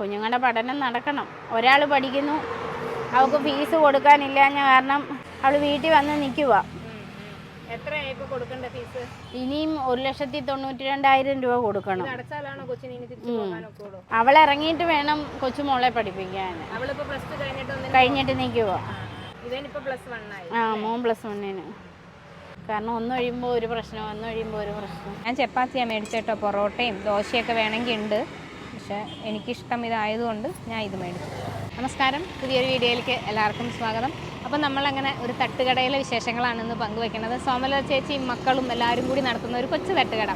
കുഞ്ഞുങ്ങളുടെ പഠനം നടക്കണം. ഒരാൾ പഠിക്കുന്നു. അവൾക്ക് ഫീസ് കൊടുക്കാനില്ലാഞ്ഞ കാരണം അവൾ വീട്ടിൽ വന്ന് നിൽക്കുക ഇനിയും ഒരു ലക്ഷത്തി തൊണ്ണൂറ്റി രണ്ടായിരം രൂപ കൊടുക്കണം. അവൾ ഇറങ്ങിയിട്ട് വേണം കൊച്ചുമോളെ പഠിപ്പിക്കാൻ അവളിപ്പോ പ്ലസ് ടു കഴിഞ്ഞിട്ട് നിൽക്കുക ആ മോൻ പ്ലസ് വണ്ണിന്. കാരണം ഒന്ന് കഴിയുമ്പോൾ ഒരു പ്രശ്നം ഒന്ന് കഴിയുമ്പോൾ ഒരു പ്രശ്നം. ഞാൻ ചപ്പാത്തിയാണ് മേടിച്ചേട്ടോ പൊറോട്ടയും ദോശയൊക്കെ വേണമെങ്കിൽ ഉണ്ട്. പക്ഷെ എനിക്കിഷ്ടം ഇതായതുകൊണ്ട് ഞാൻ ഇത് മേടിച്ചു. നമസ്കാരം. പുതിയൊരു വീഡിയോയിലേക്ക് എല്ലാവർക്കും സ്വാഗതം. അപ്പം നമ്മളങ്ങനെ ഒരു തട്ടുകടയിലെ വിശേഷങ്ങളാണ് ഇന്ന് പങ്കുവെക്കുന്നത്. സോമല ചേച്ചി മക്കളും എല്ലാവരും കൂടി നടത്തുന്ന ഒരു കൊച്ചു തട്ടുകട.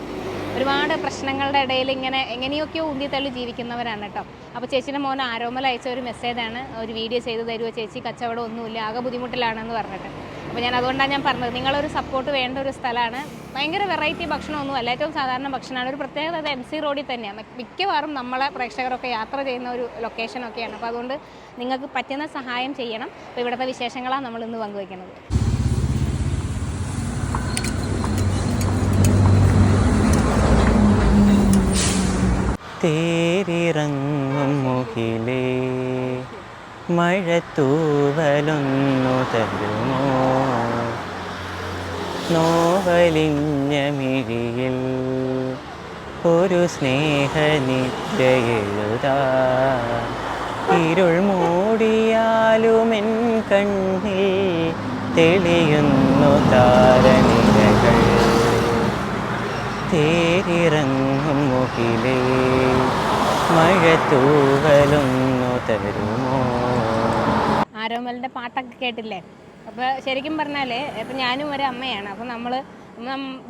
ഒരുപാട് പ്രശ്നങ്ങളുടെ ഇടയിൽ ഇങ്ങനെ എങ്ങനെയൊക്കെയോ ഉന്തിത്തള്ളി ജീവിക്കുന്നവരാണ് കേട്ടോ. അപ്പോൾ ചേച്ചിയുടെ മോൻ ആരോമൽ അയച്ച ഒരു മെസ്സേജാണ് ഒരു വീഡിയോ ചെയ്തു തരുമോ ചേച്ചി? കച്ചവടം ഒന്നുമില്ല. ആകെ ബുദ്ധിമുട്ടിലാണെന്ന് പറഞ്ഞിട്ട്. അപ്പോൾ ഞാൻ അതുകൊണ്ടാണ് ഞാൻ പറഞ്ഞത്. നിങ്ങളൊരു സപ്പോർട്ട് വേണ്ട ഒരു സ്ഥലമാണ് ഭയങ്കര വെറൈറ്റി ഭക്ഷണമൊന്നും അല്ല. ഏറ്റവും സാധാരണ ഭക്ഷണമാണ്. ഒരു പ്രത്യേകത അത് എം സി റോഡിൽ തന്നെയാണ്. മിക്കവാറും നമ്മളെ പ്രേക്ഷകരൊക്കെ യാത്ര ചെയ്യുന്ന ഒരു ലൊക്കേഷനൊക്കെയാണ് അപ്പോൾ അതുകൊണ്ട് നിങ്ങൾക്ക് പറ്റുന്ന സഹായം ചെയ്യണം. അപ്പോൾ ഇവിടുത്തെ വിശേഷങ്ങളാണ് നമ്മൾ ഇന്ന് പങ്കുവയ്ക്കുന്നത്. തേരിറങ്ങും മുകിലേ. മഴത്തൂവലൊന്നു തരുമോ? നോവലിഞ്ഞ മിഴിയിൽ ഒരു സ്നേഹനിദ്രയെഴുതാ. ഇരുൾ മൂടിയാലും എൻ കണ്ണിൽ തെളിയുന്നു താരനിരകൾ. തേരിറങ്ങും മുകിലേ മഴത്തൂവലൊന്നു തരുമോ? ആരോമലിന്റെ പാട്ടൊക്കെ കേട്ടില്ലേ? അപ്പോൾ ശരിക്കും പറഞ്ഞാൽ ഇപ്പം ഞാനും ഒരു അമ്മയാണ്. അപ്പോൾ നമ്മൾ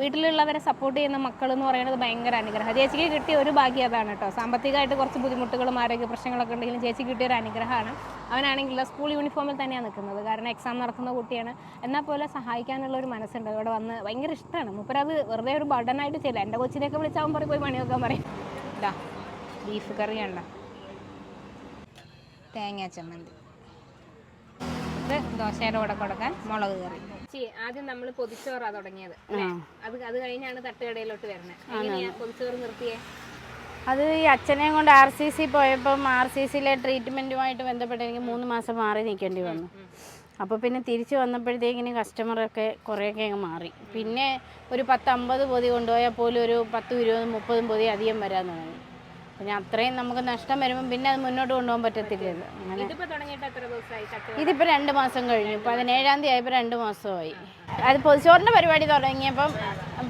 വീട്ടിലുള്ളവരെ സപ്പോർട്ട് ചെയ്യുന്ന മക്കൾ എന്ന് പറയുന്നത് ഭയങ്കര അനുഗ്രഹം. ചേച്ചിക്ക് കിട്ടിയ ഒരു ഭാഗ്യം അതാണ് കേട്ടോ. സാമ്പത്തികമായിട്ട് കുറച്ച് ബുദ്ധിമുട്ടുകളും ആരോഗ്യ പ്രശ്നങ്ങളൊക്കെ ഉണ്ടെങ്കിലും ചേച്ചി കിട്ടിയ ഒരു അനുഗ്രഹമാണ്. അവനാണെങ്കിൽ സ്കൂൾ യൂണിഫോമിൽ തന്നെയാണ് നിൽക്കുന്നത് കാരണം എക്സാം നടക്കുന്ന കുട്ടിയാണ്. എന്നാൽ പോലെ സഹായിക്കാനുള്ള ഒരു മനസ്സുണ്ട്. ഇവിടെ വന്ന് ഭയങ്കര ഇഷ്ടമാണ്. മുപ്പരത് വെറുതെ ഒരു ബഡനായിട്ട് ചെയ്യില്ല. എന്റെ കൊച്ചിനെയൊക്കെ വിളിച്ചാൽ പറയും പോയി പണി നോക്കാൻ പറയും. ഇതാ ബീഫ് കറിയാണ് തേങ്ങ ചമ്മന്തി. ഇത് ദോശയുടെ കൂടെ കൊടുക്കാൻ മുളക് കറി. ആദ്യം നമ്മൾ പൊതിച്ചോറാ തുടങ്ങിയത് അത് അത് കഴിഞ്ഞാണ് തട്ടുകടയിലോട്ട് വരുന്നത്. എങ്ങനെയാ പൊതിച്ചോറ് നിർത്തിയേ? അത് ഈ അച്ഛനെയും കൊണ്ട് ആർ സി സി പോയപ്പം ആർ സി സിയിലെ ട്രീറ്റ്മെന്റുമായിട്ട് ബന്ധപ്പെട്ട് എനിക്ക് മൂന്ന് മാസം മാറി നിൽക്കേണ്ടി വന്നു. അപ്പോൾ പിന്നെ തിരിച്ച് വന്നപ്പോഴത്തേക്കിന് കസ്റ്റമറൊക്കെ കുറേയൊക്കെ അങ്ങ് മാറി. പിന്നെ ഒരു പത്ത് അമ്പത് പൊതി കൊണ്ടുപോയാൽ പോലും ഒരു പത്തും ഇരുപതും മുപ്പതും പൊതി അധികം വരാൻ തുടങ്ങി. പിന്നെ അത്രയും നമുക്ക് നഷ്ടം വരുമ്പോൾ പിന്നെ അത് മുന്നോട്ട് കൊണ്ടുപോകാൻ പറ്റത്തില്ലല്ലോ. അങ്ങനെ. ഇതിപ്പോ ഇതിപ്പോൾ രണ്ട് മാസം കഴിഞ്ഞു. പതിനേഴാം തീയതി ആയപ്പോൾ രണ്ട് മാസമായി. അത് പൊതുച്ചോറിന്റെ പരിപാടി തുടങ്ങിയപ്പം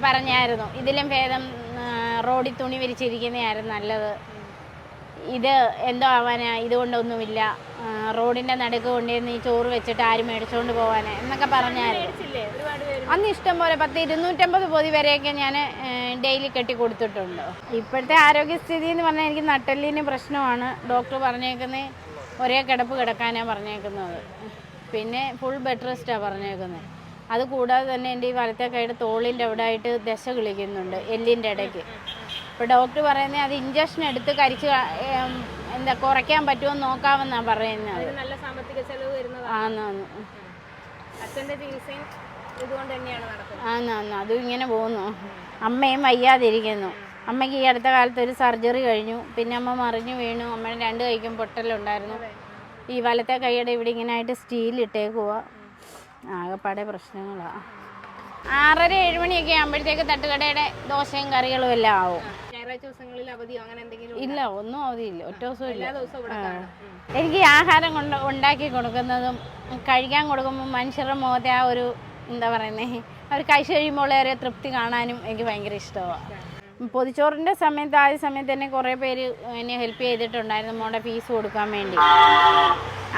പറഞ്ഞായിരുന്നു. ഇതിലും ഭേദം റോഡിൽ തുണി വിരിച്ചിരിക്കുന്നതായിരുന്നു നല്ലത്. ഇത് എന്തോ ആവാനാ? ഇതുകൊണ്ടൊന്നുമില്ല. റോഡിന്റെ റോഡിന്റെ നടുക്ക് കൊണ്ടുവന്ന് ഈ ചോറ് വെച്ചിട്ട് ആരും മേടിച്ചുകൊണ്ട് പോവാനാ? എന്നൊക്കെ പറഞ്ഞായിരുന്നു. അന്ന് ഇഷ്ടം പോലെ പത്ത് ഇരുന്നൂറ്റമ്പത് പൊതി വരെയൊക്കെ ഞാൻ ഡെയിലി കെട്ടി കൊടുത്തിട്ടുണ്ട്. ഇപ്പോഴത്തെ ആരോഗ്യസ്ഥിതി എന്ന് പറഞ്ഞാൽ എനിക്ക് നട്ടെല്ലിന് പ്രശ്നമാണ്. ഡോക്ടർ പറഞ്ഞേക്കുന്നത് ഒരേ കിടപ്പ് കിടക്കാനാണ് പറഞ്ഞേക്കുന്നത്. പിന്നെ ഫുൾ ബെഡ് റെസ്റ്റാണ് പറഞ്ഞേക്കുന്നത് അത് കൂടാതെ തന്നെ എന്റെ ഈ വലത്തെ കൈയുടെ തോളിന്റെ അവിടെ ആയിട്ട് ദശ കളിക്കുന്നുണ്ട് എല്ലിന്റെ ഇടയ്ക്ക്. ഇപ്പോൾ ഡോക്ടർ പറയുന്നത് അത് ഇഞ്ചക്ഷൻ എടുത്ത് കരിച്ച് എന്താ കുറയ്ക്കാൻ പറ്റുമോ എന്ന് നോക്കാമെന്നാണ് പറയുന്നത്. വരുന്നതാണ്. ആന്നാന്ന് അച്ഛന്റെ ചികിത്സയും ഇതുകൊണ്ട് തന്നെയാണ് നടക്കുന്നത്. അതും ഇങ്ങനെ പോകുന്നു. അമ്മയും വയ്യാതിരിക്കുന്നു. അമ്മയ്ക്ക് ഈ അടുത്ത കാലത്ത് ഒരു സർജറി കഴിഞ്ഞു. പിന്നെ അമ്മ മറിഞ്ഞു വീണു. അമ്മയുടെ രണ്ട് കൈക്കും പൊട്ടലുണ്ടായിരുന്നു. ഈ വലത്തെ കൈയുടെ ഇവിടെ ഇങ്ങനെ ആയിട്ട് സ്റ്റീൽ ഇട്ടേക്കുക ആകെപ്പാടെ പ്രശ്നങ്ങളാ. ആറര ഏഴ് മണിയൊക്കെ ആകുമ്പോഴത്തേക്ക് തട്ടുകടയുടെ ദോശയും കറികളും എല്ലാം ആവും. ഇല്ല ഒന്നും അവധിയില്ല. ഒറ്റ ദിവസവും ഇല്ല. എനിക്ക് ആഹാരം കൊണ്ട് ഉണ്ടാക്കി കൊടുക്കുന്നതും കഴിക്കാൻ കൊടുക്കുമ്പോൾ മനുഷ്യരുടെ മുഖത്തെ ആ ഒരു എന്താ പറയുന്നത് അവർ കഴിച്ചു കഴിയുമ്പോൾ ഏറെ തൃപ്തി കാണാനും എനിക്ക് ഭയങ്കര ഇഷ്ടമാണ് പൊതിച്ചോറിന്റെ സമയത്ത് ആദ്യ സമയത്ത് തന്നെ കുറേ പേര് എന്നെ ഹെൽപ്പ് ചെയ്തിട്ടുണ്ടായിരുന്നു മോളുടെ ഫീസ് കൊടുക്കാൻ വേണ്ടി.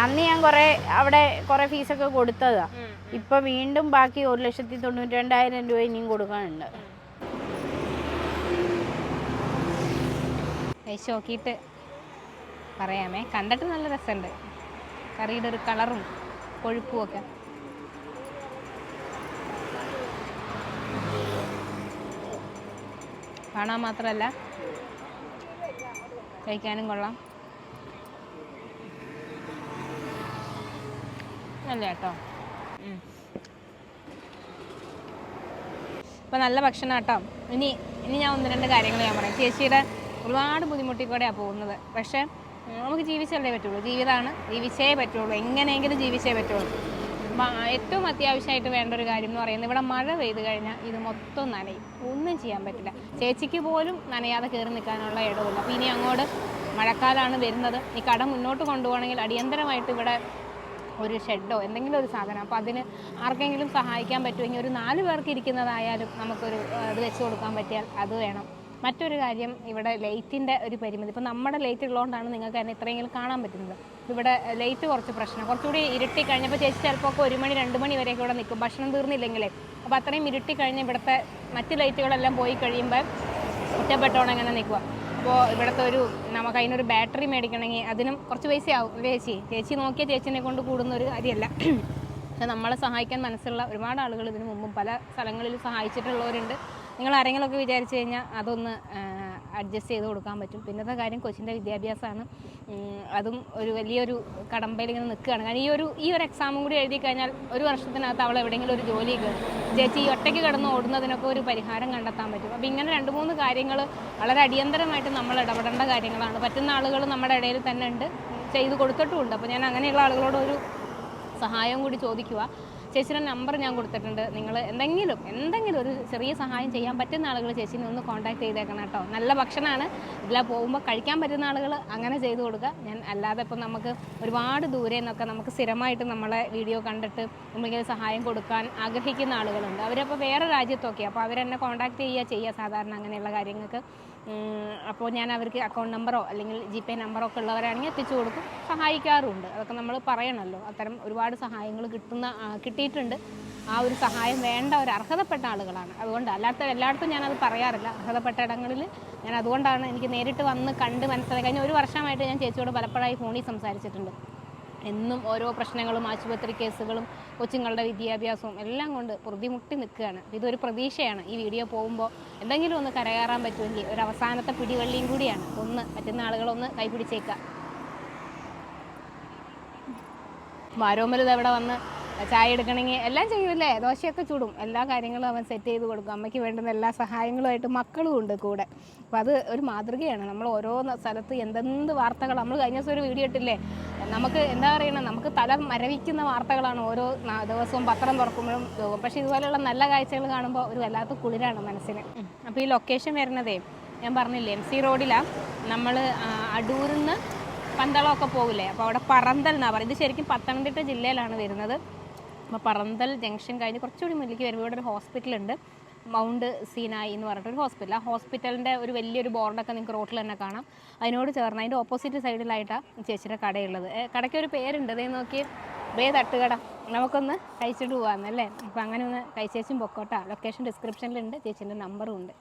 അന്ന് ഞാൻ കുറേ അവിടെ കുറേ ഫീസൊക്കെ കൊടുത്തതാണ് ഇപ്പം വീണ്ടും ബാക്കി ഒരു ലക്ഷത്തി തൊണ്ണൂറ്റി രണ്ടായിരം രൂപ ഇനിയും കൊടുക്കാനുണ്ട്. നോക്കിയിട്ട് പറയാമേ. കണ്ടിട്ട് നല്ല രസമുണ്ട്. കറിയുടെ ഒരു കളറും കൊഴുപ്പും ഒക്കെ. കാണാൻ മാത്രമല്ല. കഴിക്കാനും കൊള്ളാം. നല്ല കേട്ടോ? ഇപ്പം നല്ല ഭക്ഷണം കേട്ടോ ഇനി ഇനി ഞാൻ ഒന്ന് രണ്ട് കാര്യങ്ങൾ ഞാൻ പറയാം. ചേച്ചിയുടെ ഒരുപാട് ബുദ്ധിമുട്ടിക്കൂടെയാണ് പോകുന്നത്. പക്ഷേ നമുക്ക് ജീവിച്ചല്ലേ പറ്റുള്ളൂ. ജീവിതമാണ് ജീവിച്ചേ പറ്റുള്ളൂ. എങ്ങനെയെങ്കിലും ജീവിച്ചേ പറ്റുള്ളൂ. ഏറ്റവും അത്യാവശ്യമായിട്ട് വേണ്ട ഒരു കാര്യം എന്ന് പറയുന്നത് ഇവിടെ മഴ പെയ്ത് കഴിഞ്ഞാൽ ഇത് മൊത്തം നനയും. ഒന്നും ചെയ്യാൻ പറ്റില്ല. ചേച്ചിക്ക് പോലും നനയാതെ കയറി നിൽക്കാനുള്ള ഇടവില്ല അപ്പോൾ ഇനി അങ്ങോട്ട് മഴക്കാലമാണ് വരുന്നത്. ഈ കട മുന്നോട്ട് കൊണ്ടുപോകണമെങ്കിൽ അടിയന്തരമായിട്ട് ഇവിടെ ഒരു ഷെഡോ എന്തെങ്കിലും ഒരു സാധനം. അപ്പോൾ അതിന് ആർക്കെങ്കിലും സഹായിക്കാൻ പറ്റുമെങ്കിൽ ഒരു നാല് പേർക്ക് ഇരിക്കുന്നതായാലും നമുക്കൊരു ഇത് വെച്ച് കൊടുക്കാൻ പറ്റിയാൽ അത് വേണം. മറ്റൊരു കാര്യം ഇവിടെ ലൈറ്റിന്റെ ഒരു പരിമിതി. ഇപ്പോൾ നമ്മുടെ ലൈറ്റ് ഉള്ളതുകൊണ്ടാണ് നിങ്ങൾക്ക് തന്നെ ഇത്രയെങ്കിലും കാണാൻ പറ്റുന്നത്. ഇവിടെ ലൈറ്റ് കുറച്ച് പ്രശ്നം. കുറച്ചുകൂടി ഇരുട്ടി കഴിഞ്ഞപ്പോൾ ചേച്ചി ചിലപ്പോൾ ഒക്കെ ഒരു മണി രണ്ട് മണി വരെയൊക്കെ ഇവിടെ നിൽക്കും. ഭക്ഷണം തീർന്നില്ലെങ്കിലേ. അപ്പോൾ അത്രയും ഇരുട്ടി കഴിഞ്ഞ് ഇവിടുത്തെ മറ്റ് ലൈറ്റുകളെല്ലാം പോയി കഴിയുമ്പോൾ ഒറ്റപ്പെട്ടോണം ഇങ്ങനെ നിൽക്കുക. അപ്പോൾ ഇവിടുത്തെ ഒരു നമുക്ക് അതിനൊരു ബാറ്ററി മേടിക്കണമെങ്കിൽ അതിനും കുറച്ച് പൈസ ആവും അല്ലേ ചേച്ചി? ചേച്ചി നോക്കിയ ചേച്ചിനെ കൊണ്ട് കൂടുന്ന ഒരു കാര്യമല്ല. പക്ഷെ നമ്മളെ സഹായിക്കാൻ മനസ്സുള്ള ഒരുപാട് ആളുകൾ ഇതിനു മുമ്പും പല സ്ഥലങ്ങളിൽ സഹായിച്ചിട്ടുള്ളവരുണ്ട്. നിങ്ങൾ ആരെങ്കിലും ഒക്കെ വിചാരിച്ചു കഴിഞ്ഞാൽ അതൊന്ന് അഡ്ജസ്റ്റ് ചെയ്ത് കൊടുക്കാൻ പറ്റും. പിന്നത്തെ കാര്യം കൊച്ചിന്റെ വിദ്യാഭ്യാസമാണ്. അതും ഒരു വലിയൊരു കടമ്പയിൽ ഇങ്ങനെ നിൽക്കുകയാണ്. കാരണം ഈ ഒരു ഈ ഒരു എക്സാമും കൂടി എഴുതി കഴിഞ്ഞാൽ ഒരു വർഷത്തിനകത്ത് അവൾ എവിടെയെങ്കിലും ഒരു ജോലി കയറും. ചേച്ചി ഈ ഒറ്റയ്ക്ക് കിടന്ന് ഓടുന്നതിനൊക്കെ ഒരു പരിഹാരം കണ്ടെത്താൻ പറ്റും. അപ്പോൾ ഇങ്ങനെ രണ്ട് മൂന്ന് കാര്യങ്ങൾ വളരെ അടിയന്തരമായിട്ട് നമ്മൾ ഇടപെടേണ്ട കാര്യങ്ങളാണ്. പറ്റുന്ന ആളുകൾ നമ്മുടെ ഇടയിൽ തന്നെ ഉണ്ട്. ചെയ്ത് കൊടുത്തിട്ടുമുണ്ട്. അപ്പോൾ ഞാൻ അങ്ങനെയുള്ള ആളുകളോട് ഒരു സഹായം കൂടി ചോദിക്കുക. ചേച്ചിയുടെ നമ്പർ ഞാൻ കൊടുത്തിട്ടുണ്ട്. നിങ്ങൾ എന്തെങ്കിലും എന്തെങ്കിലും ഒരു ചെറിയ സഹായം ചെയ്യാൻ പറ്റുന്ന ആളുകൾ ചേച്ചിനെ ഒന്ന് കോൺടാക്ട് ചെയ്തേക്കണം കേട്ടോ. നല്ല ഭക്ഷണമാണ് ഇതിലാ പോകുമ്പോൾ കഴിക്കാൻ പറ്റുന്ന ആളുകൾ അങ്ങനെ ചെയ്തു കൊടുക്കുക. ഞാൻ അല്ലാതെ ഇപ്പം നമുക്ക് ഒരുപാട് ദൂരെ നിന്നൊക്കെ നമുക്ക് സ്ഥിരമായിട്ട് നമ്മളെ വീഡിയോ കണ്ടിട്ട് നമ്മളിങ്ങനെ സഹായം കൊടുക്കാൻ ആഗ്രഹിക്കുന്ന ആളുകളുണ്ട്. അവരപ്പോൾ വേറെ രാജ്യത്തൊക്കെ. അപ്പോൾ അവരെന്നെ കോൺടാക്ട് ചെയ്യുക ചെയ്യുക. സാധാരണ അങ്ങനെയുള്ള കാര്യങ്ങൾക്ക്. അപ്പോൾ ഞാൻ അവർക്ക് അക്കൗണ്ട് നമ്പറോ അല്ലെങ്കിൽ ജി പേ നമ്പറോ ഒക്കെ ഉള്ളവരാണെങ്കിൽ എത്തിച്ചു കൊടുക്കും. സഹായിക്കാറുണ്ട്. അതൊക്കെ നമ്മൾ പറയണമല്ലോ അത്തരം ഒരുപാട് സഹായങ്ങൾ കിട്ടുന്ന ആ, കിട്ടിയിട്ടുണ്ട്. ആ ഒരു സഹായം വേണ്ട ഒരു അർഹതപ്പെട്ട ആളുകളാണ്. അതുകൊണ്ട് അല്ലാത്ത എല്ലായിടത്തും ഞാനത് പറയാറില്ല. അർഹതപ്പെട്ട ഇടങ്ങളിൽ ഞാൻ അതുകൊണ്ടാണ് എനിക്ക് നേരിട്ട് വന്ന് കണ്ട് മനസ്സിലാക്കി കഴിഞ്ഞ ഒരു വർഷമായിട്ട് ഞാൻ ചേച്ചിയോട് പലപ്പോഴായി ഫോണിൽ സംസാരിച്ചിട്ടുണ്ട്. എന്നും ഓരോ പ്രശ്നങ്ങളും ആശുപത്രി കേസുകളും കൊച്ചുങ്ങളുടെ വിദ്യാഭ്യാസവും എല്ലാം കൊണ്ട് പ്രതിമുട്ടി നിൽക്കുകയാണ്. ഇതൊരു പ്രതീക്ഷയാണ്. ഈ വീഡിയോ പോകുമ്പോൾ എന്തെങ്കിലും ഒന്ന് കരകയറാൻ പറ്റുമെങ്കിൽ ഒരു അവസാനത്തെ പിടിവള്ളിയും കൂടിയാണ്. ഒന്ന് പറ്റുന്ന ആളുകളൊന്ന് കൈപിടിച്ചേക്കുക. മാരോമൽ ഇത് അവിടെ വന്ന് ചായ എടുക്കണമെങ്കിൽ എല്ലാം ചെയ്യൂലേ ദോശയൊക്കെ ചൂടും. എല്ലാ കാര്യങ്ങളും അവൻ സെറ്റ് ചെയ്ത് കൊടുക്കും. അമ്മയ്ക്ക് വേണ്ടുന്ന എല്ലാ സഹായങ്ങളുമായിട്ട് മക്കളും ഉണ്ട് കൂടെ. അപ്പോൾ അത് ഒരു മാതൃകയാണ്. നമ്മൾ ഓരോ സ്ഥലത്ത് എന്തെന്ത് വാർത്തകൾ നമ്മൾ കഴിഞ്ഞ ദിവസം ഒരു വീഡിയോ ഇട്ടില്ലേ? നമുക്ക് എന്താ പറയണം? നമുക്ക് തല മരവിക്കുന്ന വാർത്തകളാണ് ഓരോ ദിവസവും പത്രം തുറക്കുമ്പോഴും പക്ഷേ ഇതുപോലെയുള്ള നല്ല കാഴ്ചകൾ കാണുമ്പോൾ ഒരു വല്ലാത്ത കുളിരാണ് മനസ്സിന്. അപ്പോൾ ഈ ലൊക്കേഷൻ വരുന്നതേ ഞാൻ പറഞ്ഞില്ലേ എം സി റോഡിലാണ് നമ്മൾ അടൂരിൽ നിന്ന് പന്തളമൊക്കെ പോകില്ലേ? അപ്പോൾ അവിടെ പറന്തൽ എന്നാണ് പറയുന്നത് ഇത് ശരിക്കും പത്തനംതിട്ട ജില്ലയിലാണ് വരുന്നത്. നമ്മൾ പറന്തൽ ജംഗ്ഷൻ കഴിഞ്ഞ് കുറച്ചുകൂടി മുന്നിലേക്ക് വരുമ്പോൾ ഇവിടെ ഒരു ഹോസ്പിറ്റലുണ്ട് മൗണ്ട് സീനായി എന്ന് പറഞ്ഞിട്ടൊരു ഹോസ്പിറ്റൽ ആ ഹോസ്പിറ്റലിന്റെ ഒരു വലിയൊരു ബോർഡൊക്കെ നിങ്ങൾക്ക് റോട്ടിൽ തന്നെ കാണാം. അതിനോട് ചേർന്ന് അതിന്റെ ഓപ്പോസിറ്റ് സൈഡിലായിട്ടാണ് ചേച്ചിയുടെ കടയുള്ളത്. കടയ്ക്ക് ഒരു പേരുണ്ട്. അതേ നോക്കി ബേ തട്ടുകട. നമുക്കൊന്ന് കഴിച്ചിട്ട് പോകാമെന്നല്ലേ അപ്പം അങ്ങനെ ഒന്ന് കഴിച്ചേച്ചും പൊക്കോട്ടാ. ലൊക്കേഷൻ ഡിസ്ക്രിപ്ഷനിലുണ്ട് ചേച്ചീന്റെ നമ്പറും ഉണ്ട്.